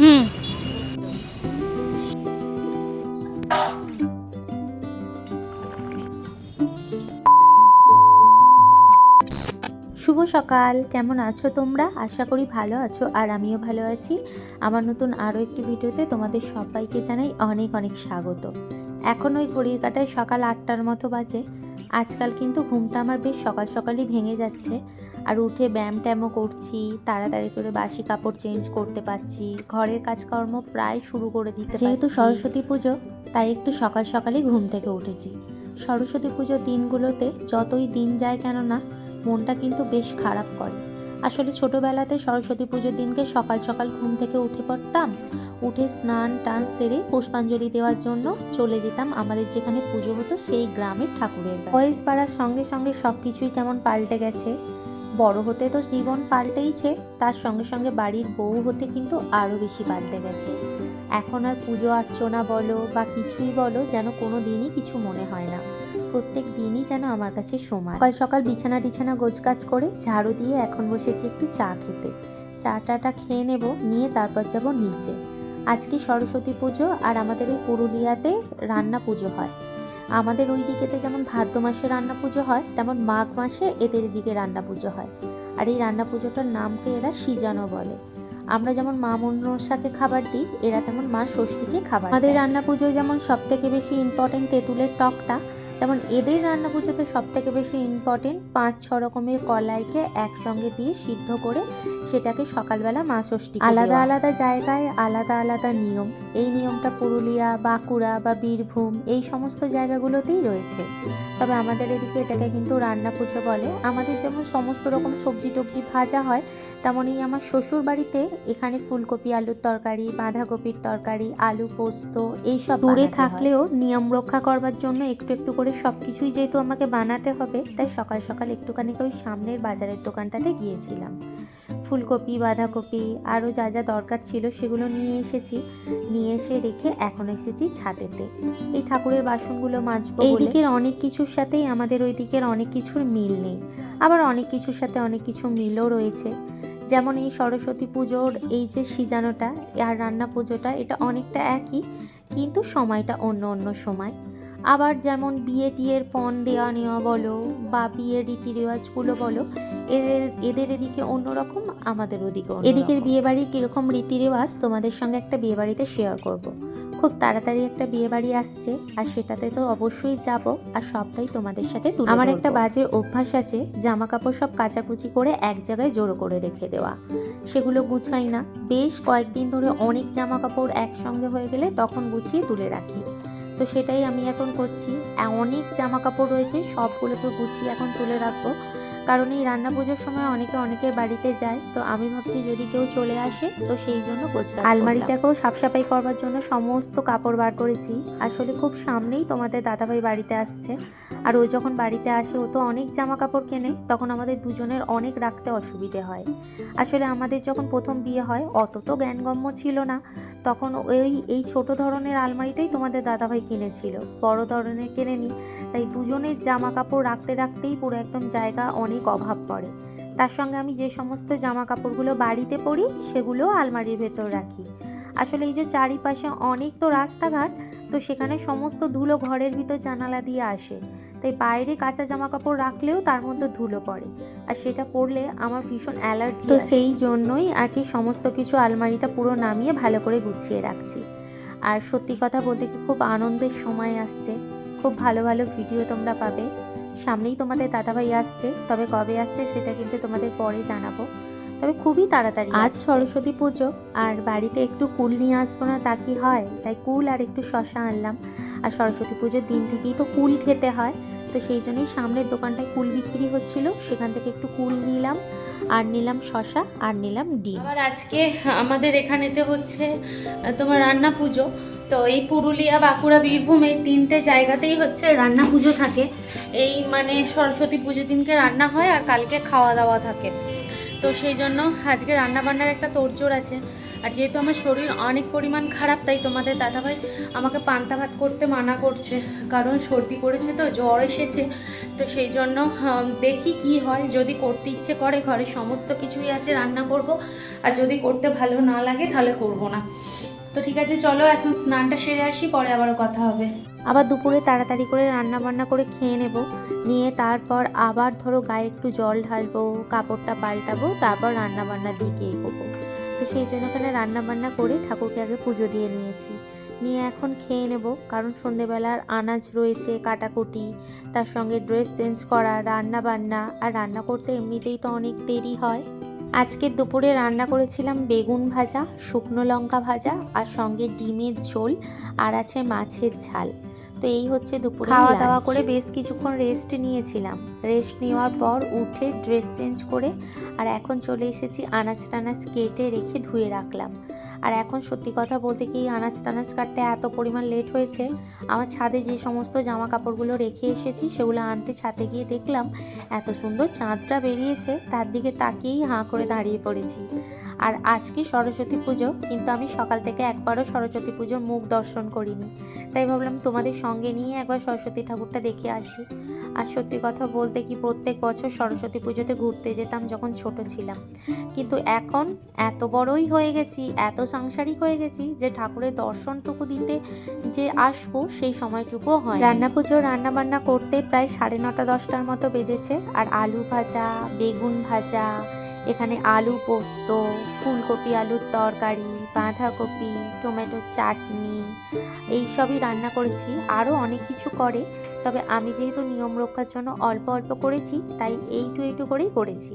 হুম। শুভ সকাল, কেমন আছো তোমরা? আশা করি ভালো আছো আর আমিও ভালো আছি। আমার নতুন আরও একটি ভিডিওতে তোমাদের সবাইকে জানাই অনেক অনেক স্বাগত। এখন ওই ঘড়ির কাটায় সকাল আটটার মতো বাজে। আজকাল কিন্তু ঘুমটা আমার বেশ সকাল সকালই ভেঙে যাচ্ছে। আর উঠে ব্যায়াম ট্যামও করছি তাড়াতাড়ি করে বাসি কাপড় চেঞ্জ করতে পারছি ঘরের কাজকর্ম প্রায় শুরু করে দিতে যেহেতু সরস্বতী পুজো তাই একটু সকাল সকালই ঘুম থেকে উঠেছি। সরস্বতী পুজোর দিনগুলোতে যতই দিন যায় কেন না মনটা কিন্তু বেশ খারাপ করে। আসলে ছোটোবেলাতে সরস্বতী পুজোর দিনকে সকাল সকাল ঘুম থেকে উঠে পড়তাম। উঠে স্নান টান সেরে পুষ্পাঞ্জলি দেওয়ার জন্য চলে যেতাম আমাদের যেখানে পুজো হতো সেই গ্রামের ঠাকুরের। বয়স বাড়ার সঙ্গে সঙ্গে সব কিছুই কেমন পাল্টে গেছে। বড় হতে তো জীবন পাল্টেইছে, তার সঙ্গে সঙ্গে বাড়ির বউ হতে কিন্তু আরও বেশি পাল্টে গেছে। এখন আর পুজো অর্চনা বলো বা কিছুই বলো যেন কোনো দিনই কিছু মনে হয় না। প্রত্যেক দিনই যেন আমার কাছে সময় সকাল সকাল বিছানা টিছানা গোছগাছ করে ঝাড়ু দিয়ে এখন বসেছি একটু চা খেতে। চা টাটা খেয়ে নেব, নিয়ে তারপর যাব নিচে। আজকে সরস্বতী পুজো আর আমাদের এই পুরুলিয়াতে রান্না পুজো হয়। আমাদের ওই দিকেতে যেমন ভাদ্র মাসে রান্না পুজো হয়, তেমন মাঘ মাসে এদের দিকে রান্না পুজো হয়। আর এই রান্না পুজোটার নামকে এরা সিজানো বলে। আমরা যেমন মা মনসাকে খাবার দিই, এরা তেমন মা ষষ্ঠীকে খাবার আমাদের রান্না পুজোয় যেমন সব থেকে বেশি ইম্পর্টেন্ট তেঁতুলের টকটা তেমন এদের রান্না পুজোতে সব থেকে বেশি ইম্পর্টেন্ট পাঁচ ছ রকমের কলাইকে একসঙ্গে দিয়ে সিদ্ধ করে সেটাকে সকালবেলা মা ষষ্ঠী আলাদা আলাদা জায়গায় আলাদা আলাদা নিয়ম। এই নিয়মটা পুরুলিয়া বাঁকুড়া বা বীরভূম এই সমস্ত জায়গাগুলোতেই রয়েছে। তবে আমাদের এদিকে এটাকে কিন্তু রান্না পুজো বলে। আমাদের যেমন সমস্ত রকম সবজি টবজি ভাজা হয় তেমনই আমার শ্বশুর বাড়িতে এখানে ফুলকপি আলুর তরকারি বাঁধাকপির তরকারি আলু পোস্ত এইসব দূরে থাকলেও নিয়ম রক্ষা করবার জন্য একটু একটু করে সব কিছুই যেহেতু আমাকে বানাতে হবে, তাই সকাল সকাল একটুখানি ওই সামনের বাজারের দোকানটাতে গিয়েছিলাম। ফুলকপি, বাঁধাকপি, আরও যা যা দরকার ছিল সেগুলো নিয়ে এসেছি। নিয়ে এসে রেখে এখন এসেছি ছাদেতে। এই ঠাকুরের বাসনগুলো মাজবো এই দিকের অনেক কিছুর সাথেই আমাদের ওই দিকের অনেক কিছুর মিল নেই। আবার অনেক কিছুর সাথে অনেক কিছু মিলও রয়েছে। যেমন এই সরস্বতী পুজোর এই যে সিজানোটা আর রান্না পুজোটা, এটা অনেকটা একই, কিন্তু সময়টা অন্য অন্য সময়। আবার যেমন বিয়ে টিয়ের পণ দেওয়া নেওয়া বলো বা বিয়ের রীতি রেওয়াজগুলো বলো এদের এদের এদিকে অন্যরকম আমাদের ওদিকে এদিকের বিয়ে বাড়ির কীরকম রীতি রেওয়াজ তোমাদের সঙ্গে একটা বিয়ে বাড়িতে শেয়ার করব। খুব তাড়াতাড়ি একটা বিয়ে বাড়ি আসছে আর সেটাতে তো অবশ্যই যাব আর সবটাই তোমাদের সাথে তুলে আমার একটা বাজে অভ্যাস আছে জামা কাপড় সব কাচাকুচি করে এক জায়গায় জড়ো করে রেখে দেওয়া। সেগুলো গুছাই না। বেশ কয়েকদিন ধরে অনেক জামা কাপড় একসঙ্গে হয়ে গেলে তখন গুছিয়ে তুলে রাখি। তো সেটাই আমি এখন করছি। অনেক জামা কাপড় রয়েছে সবগুলোকে গুছিয়ে এখন তুলে রাখব। কারণ এই রান্না পুজোর সময় অনেকে অনেকের বাড়িতে যায়, তো আমি ভাবছি যদি কেউ চলে আসে, তো সেই জন্য গোছগাছ আলমারিটাকেও সাফসাফাই করবার জন্য সমস্ত কাপড় বার করেছি। আসলে খুব সামনেই তোমাদের দাদাভাই বাড়িতে আসছে। আর ও যখন বাড়িতে আসে, ও তো অনেক জামা কাপড় কেনে, তখন আমাদের দুজনের অনেক রাখতে অসুবিধে হয়। আসলে আমাদের যখন প্রথম বিয়ে হয়, অত তো জ্ঞানগম্য ছিল না। তখন ওই, এই ছোট ধরনের আলমারিটাই তোমাদের দাদাভাই কিনেছিল। বড় ধরনের কেনেনি। তাই দুজনের জামা কাপড় রাখতে, রাখতেই পুরো একদম জায়গা অনেক অভাব পড়ে। তার সঙ্গে আমি যে সমস্ত জামা কাপড়গুলো বাড়িতে পরি সেগুলোও আলমারির ভেতর রাখি। আসলে এই যে চারিপাশে অনেক তো রাস্তাঘাট তো সেখানে সমস্ত ধুলো ঘরের ভিতর জানালা দিয়ে আসে। তাই বাইরে কাঁচা জামা কাপড় রাখলেও তার মধ্যে ধুলো পড়ে। আর সেটা পরলে আমার ভীষণ অ্যালার্জি তো সেই জন্যই আর কি সমস্ত কিছু আলমারিটা পুরো নামিয়ে ভালো করে গুছিয়ে রাখছি। আর সত্যি কথা বলতে কি খুব আনন্দের সময় আসছে। খুব ভালো ভালো ভিডিও তোমরা পাবে। সামনেই তোমাদের দাদাভাই আসছে তবে কবে আসছে সেটা কিন্তু তোমাদের পরে জানাব। তবে খুবই তাড়াতাড়ি আজ সরস্বতী পুজো আর বাড়িতে একটু কুল নিয়ে আসব না তা কি হয়? তাই কুল আর একটু শশা আনলাম। আর সরস্বতী পুজোর দিন থেকেই তো কুল খেতে হয়। তো সেই জন্যই সামনের দোকানটায় কুল বিক্রি হচ্ছিল সেখান থেকে একটু কুল নিলাম আর নিলাম শশা আর নিলাম ডিম। আবার আজকে আমাদের এখানেতে হচ্ছে তোমার রান্না পুজো। তো এই পুরুলিয়া, বাঁকুড়া, বীরভূম এই তিনটে জায়গাতেই হচ্ছে রান্না পুজো থাকে। এই মানে সরস্বতী পুজো দিনকে রান্না হয় আর কালকে খাওয়া দাওয়া থাকে। তো সেই জন্য আজকে রান্না বান্নার একটা তোড়জোড় আছে। আর যেহেতু আমার শরীর অনেক পরিমাণ খারাপ, তাই তোমাদের দাদাভাই আমাকে পান্তা ভাত করতে মানা করছে। কারণ সর্দি করেছে তো, জ্বর এসেছে। তো সেই জন্য দেখি কি হয়। যদি করতে ইচ্ছে করে, ঘরে সমস্ত কিছুই আছে, রান্না করব। আর যদি করতে ভালো না লাগে, তাহলে করব না। তো ঠিক আছে, চলো এখন স্নানটা সেরে আসি, পরে আবারও কথা হবে। আবার দুপুরে তাড়াতাড়ি করে রান্না বান্না করে খেয়ে নেব। নিয়ে তারপর আবার ধরো গায়ে একটু জল ঢালবো, কাপড়টা পাল্টাবো, তারপর রান্না বান্নার দিকে এগোবো। তো সেই জন্য এখানে রান্না বান্না করে ঠাকুরকে আগে পুজো দিয়ে নিয়েছি। নিয়ে এখন খেয়ে নেব, কারণ সন্ধেবেলার আনাজ রয়েছে, কাটাকুটি, তার সঙ্গে ড্রেস চেঞ্জ করা রান্না বান্না আর রান্না করতে এমনিতেই তো অনেক দেরি হয়। আজকের দুপুরে রান্না করেছিলাম বেগুন ভাজা, শুকনো লঙ্কা ভাজা আর সঙ্গে ডিমের ঝোল আর আছে মাছের ঝাল। তো এই হচ্ছে দুপুরে খাওয়া দাওয়া করে বেশ কিছুক্ষণ রেস্ট নিয়েছিলাম। রেস্ট নেওয়ার পর উঠে ড্রেস চেঞ্জ করে আর এখন চলে এসেছি আনাজ টানাজ কেটে রেখে ধুয়ে রাখলাম। আর এখন সত্যি কথা বলতে কি আনাজ টানাজ কাটতে এত পরিমাণ লেট হয়েছে আমার ছাদে যে সমস্ত জামা কাপড়গুলো রেখে এসেছি সেগুলো আনতে ছাদে গিয়ে দেখলাম এত সুন্দর চাঁদটা বেরিয়েছে তার দিকে তাকিয়েই হাঁ করে দাঁড়িয়ে পড়েছি। আর আজকে সরস্বতী পুজো কিন্তু আমি সকাল থেকে একবারও সরস্বতী পুজোর মুখ দর্শন করিনি। তাই ভাবলাম তোমাদের সঙ্গে নিয়ে একবার সরস্বতী ঠাকুরটা দেখে আসি। আর সত্যি কথা বলতে কি, প্রত্যেক বছর সরস্বতী পুজোতে ঘুরতে যেতাম যখন ছোট ছিলাম। কিন্তু এখন এত বড়ই হয়ে গেছি, এত সাংসারিক হয়ে গেছি যে ঠাকুরের দর্শনটুকু দিতে যে আসব সেই সময়টুকুও হয় রান্না পুজো, রান্না বান্না করতে প্রায় সাড়ে নটা, দশটার মতো বেজেছে। আর আলু ভাজা, বেগুন ভাজা, এখানে আলু পোস্ত, ফুলকপি, আলুর তরকারি, বাঁধাকপি টমেটোর চাটনি এই সবই রান্না করেছি আরও অনেক কিছু করে। তবে আমি যেহেতু নিয়ম রক্ষার জন্য অল্প অল্প করেছি তাই এইটু এইটু করেই করেছি।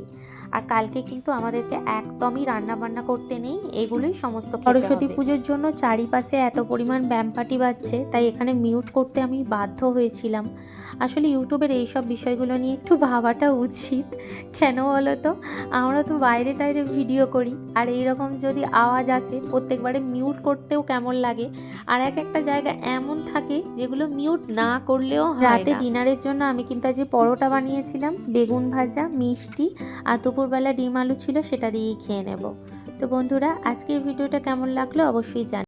আর কালকে কিন্তু আমাদেরকে একদমই রান্না বান্না করতে নেই এগুলোই সমস্ত সরস্বতী পুজোর জন্য চারিপাশে এত পরিমাণ ব্যামপাটি বাজছে তাই এখানে মিউট করতে আমি বাধ্য হয়েছিলাম। আসলে ইউটিউবের এইসব বিষয়গুলো নিয়ে একটু ভাবাটা উচিত। কেন বলো তো? আমরা তো বাইরে টাইরে ভিডিও করি আর এইরকম যদি আওয়াজ আসে প্রত্যেকবারে মিউট করতেও কেমন লাগে? আর এক একটা জায়গা এমন থাকে যেগুলো মিউট না করলেও রাতে ডিনারের জন্য আমি কিন্তু আজকে পরোটা বানিয়েছিলাম বেগুন ভাজা মিষ্টি আর দুপুরবেলা ডিম আলু ছিল সেটা দিয়েই খেয়ে নেব। তো বন্ধুরা আজকের ভিডিওটা কেমন লাগল অবশ্যই জান